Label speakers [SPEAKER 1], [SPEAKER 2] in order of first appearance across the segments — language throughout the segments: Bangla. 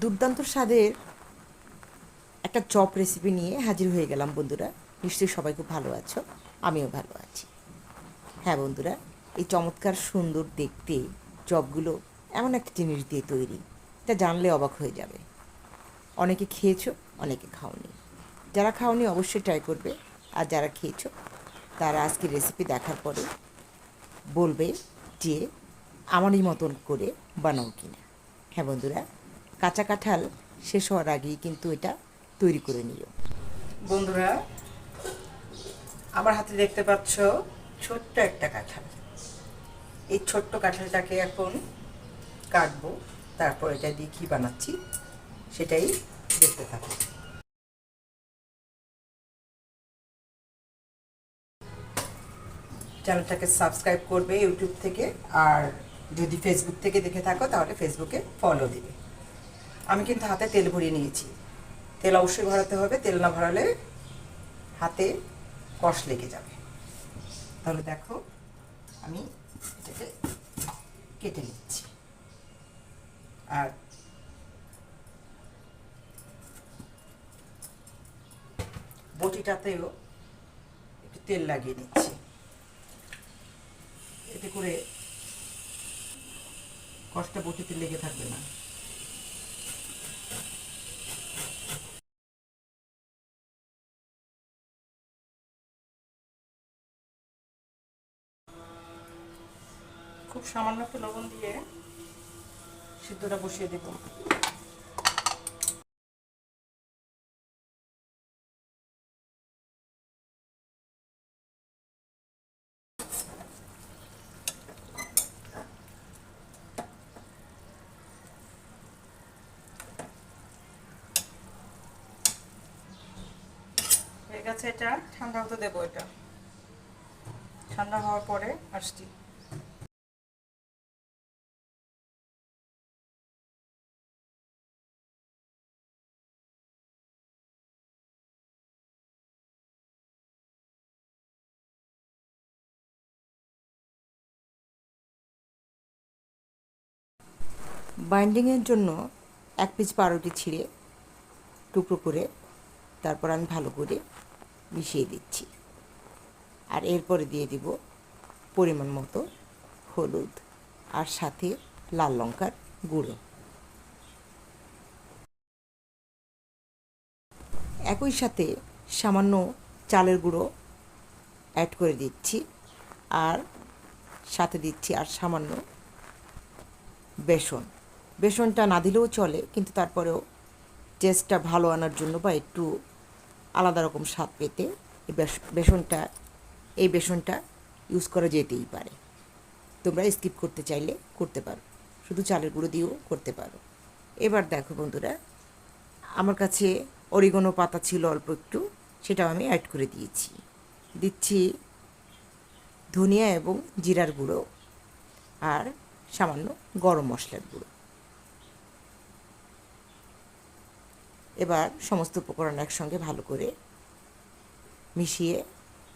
[SPEAKER 1] দুর্দান্ত স্বাদের একটা চপ রেসিপি নিয়ে হাজির হয়ে গেলাম, বন্ধুরা। নিশ্চয়ই সবাই খুব ভালো আছো, আমিও ভালো আছি। হ্যাঁ বন্ধুরা, এই চমৎকার, সুন্দর, দেখতে চপগুলো এমন একটা জিনিস দিয়ে তৈরি এটা জানলে অবাক হয়ে যাবে। অনেকে খেয়েছো, অনেকে খাওনি। যারা খাওনি, অবশ্যই ট্রাই করবে। আর যারা খেয়েছো, তারা আজকে রেসিপি দেখার পরে বলবে যে আমারই মতন করে বানাও কিনা। হ্যাঁ বন্ধুরা কাঁচা কাঁঠাল শেষ হওয়ার আগেই কিন্তু এটা তৈরি করে নিও। বন্ধুরা, আমার হাতে দেখতে পাচ্ছ ছোট্ট একটা কাঁঠাল। এই ছোট্ট কাঁঠালটাকে এখন কাটবো, তারপর এটা দিয়ে কী বানাচ্ছি সেটাই দেখতে থাকো। চ্যানেলটাকে সাবস্ক্রাইব করবে ইউটিউব থেকে, আর যদি ফেসবুক থেকে দেখে থাকো, তাহলে ফেসবুকে ফলো দিবে। আমি কিন্তু হাতে তেল ভরিয়ে নিয়েছি। তেল অবশ্যই ভরাতে হবে, তেল না ভরালে হাতে কষ লেগে যাবে। তাহলে দেখো, আমি এটাকে কেটে নিচ্ছি। আর বটিটাতেও একটু তেল লাগিয়ে নিচ্ছি। এতে করে কষ্টটা বটিতে লেগে থাকবে না। খুব সামান্য একটু লবণ দিয়ে সিদ্ধটা বসিয়ে দেব। হয়ে গেছে এটা, ঠান্ডা হতে দেবো এটা। ঠান্ডা হওয়ার পরে আসছি। বাইন্ডিংয়ের জন্য এক পিস পাউরুটি ছিঁড়ে টুকরো করে তারপর আমি ভালো করে মিশিয়ে দিচ্ছি। আর এরপরে দিয়ে দিব পরিমাণ মতো হলুদ আর সাথে লাল লঙ্কার গুঁড়ো। একই সাথে সামান্য চালের গুঁড়ো অ্যাড করে দিচ্ছি আর সাথে দিচ্ছি আর সামান্য বেসন। বেসনটা না দিলেও চলে, কিন্তু তারপরেও টেস্টটা ভালো আনার জন্য বা একটু আলাদা রকম স্বাদ পেতে এই বেসনটা এই বেসনটা ইউজ করা যেতেই পারে। তোমরা স্কিপ করতে চাইলে করতে পারো। শুধু চালের গুঁড়ো দিয়েও করতে পারো। এবার দেখো বন্ধুরা, আমার কাছে অরিগনো পাতা ছিল অল্প একটু, সেটাও আমি অ্যাড করে দিয়েছি। দিচ্ছি ধনিয়া এবং জিরার গুঁড়ো আর সামান্য গরম মশলার গুঁড়ো। এবার সমস্ত উপকরণ একসঙ্গে ভালো করে মিশিয়ে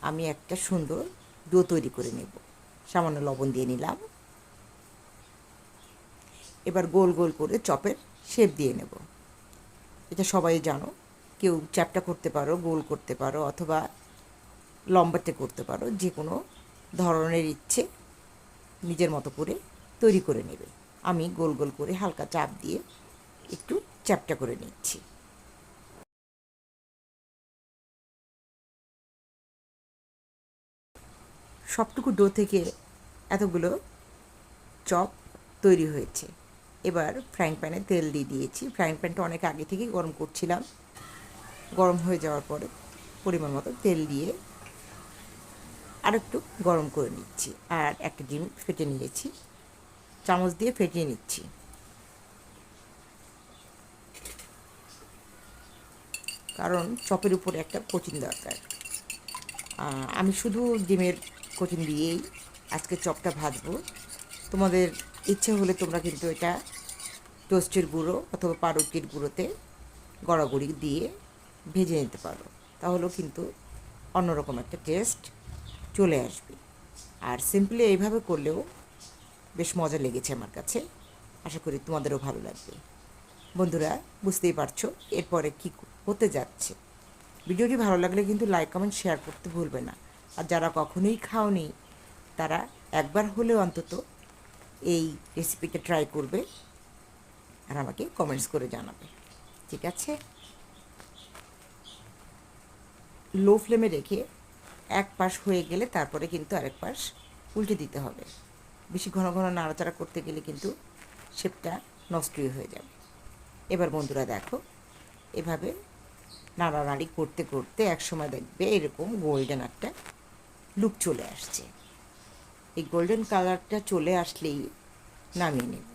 [SPEAKER 1] আমি একটা সুন্দর ডো তৈরি করে নেব। সামান্য লবণ দিয়ে নিলাম। এবার গোল গোল করে চপের শেপ দিয়ে নেব। এটা সবাই জানো, কেউ চ্যাপটা করতে পারো, গোল করতে পারো, অথবা লম্বাটে করতে পারো, যে কোনো ধরনের ইচ্ছে নিজের মতো করে তৈরি করে নেবে। আমি গোল গোল করে হালকা চাপ দিয়ে একটু চ্যাপটা করে নিচ্ছি। সবটুকু ডো থেকে এতগুলো চপ তৈরি হয়েছে। এবার ফ্রাইং প্যানে তেল দিয়ে দিয়েছি। ফ্রাইং প্যানটা অনেক আগে থেকেই গরম করছিলাম। গরম হয়ে যাওয়ার পরে পরিমাণ মতো তেল দিয়ে আর একটু গরম করে নিচ্ছি আর একটা ডিম ফেটে নিয়েছি। চামচ দিয়ে ফেটিয়ে নিচ্ছি। কারণ চপের উপরে একটা কোচিং দরকার। আমি শুধু ডিমের কোচিং দিয়েই আজকে চপটা ভাজবো। তোমাদের ইচ্ছে হলে তোমরা কিন্তু এটা টোস্টের গুঁড়ো অথবা পাউরুটির গুঁড়োতে গড়াগড়ি দিয়ে ভেজে নিতে পারো। তাহলেও কিন্তু অন্যরকম একটা টেস্ট চলে আসবে। আর সিম্পলি এইভাবে করলেও বেশ মজা লেগেছে আমার কাছে। আশা করি তোমাদেরও ভালো লাগবে। বন্ধুরা, বুঝতেই পারছ এরপরে কী হতে যাচ্ছে। ভিডিওটি ভালো লাগলে কিন্তু লাইক কমেন্ট শেয়ার করতে ভুলবে না। আর যারা কখনোই খাওনি, তারা একবার হলেও অন্তত এই রেসিপিটা ট্রাই করবে আর আমাকে কমেন্টস করে জানাবে। ঠিক আছে? লো ফ্লেমে রেখে এক পাশ হয়ে গেলে তারপরে কিন্তু আরেক পাশ উল্টে দিতে হবে। বেশি ঘন ঘন নাড়াচাড়া করতে গেলে কিন্তু শেপটা নষ্টই হয়ে যাবে। এবার বন্ধুরা দেখো, এভাবে নাড়ানাড়ি করতে করতে এক সময় দেখবে এরকম গোল্ডেন একটা লুক চলে আসছে। এই গোল্ডেন কালারটা চলে আসলেই নামিয়ে নেব।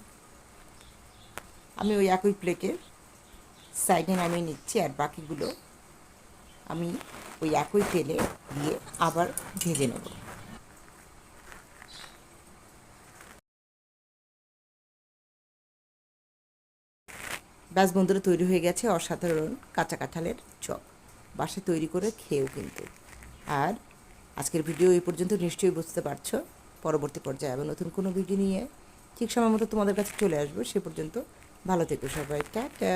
[SPEAKER 1] আমি ওই একই প্লেটের সাইডে নামিয়ে নিচ্ছি আর বাকিগুলো আমি ওই একই তেলে দিয়ে আবার ভেজে নেব। ব্যাস বন্ধুরা, তৈরি হয়ে গেছে অসাধারণ কাঁচা কাঁঠালের চপ। বাসায় তৈরি করে খেয়েও কিন্তু। আর আজকের ভিডিও এই পর্যন্ত নিশ্চয়ই বুঝতে পারছ। পরবর্তী পর্যায়ে আবার নতুন কোনো ভিডিও নিয়ে ঠিক সময় মতো তোমাদের কাছে চলে আসব। সে পর্যন্ত ভালো থেকো সবাই। টাটা।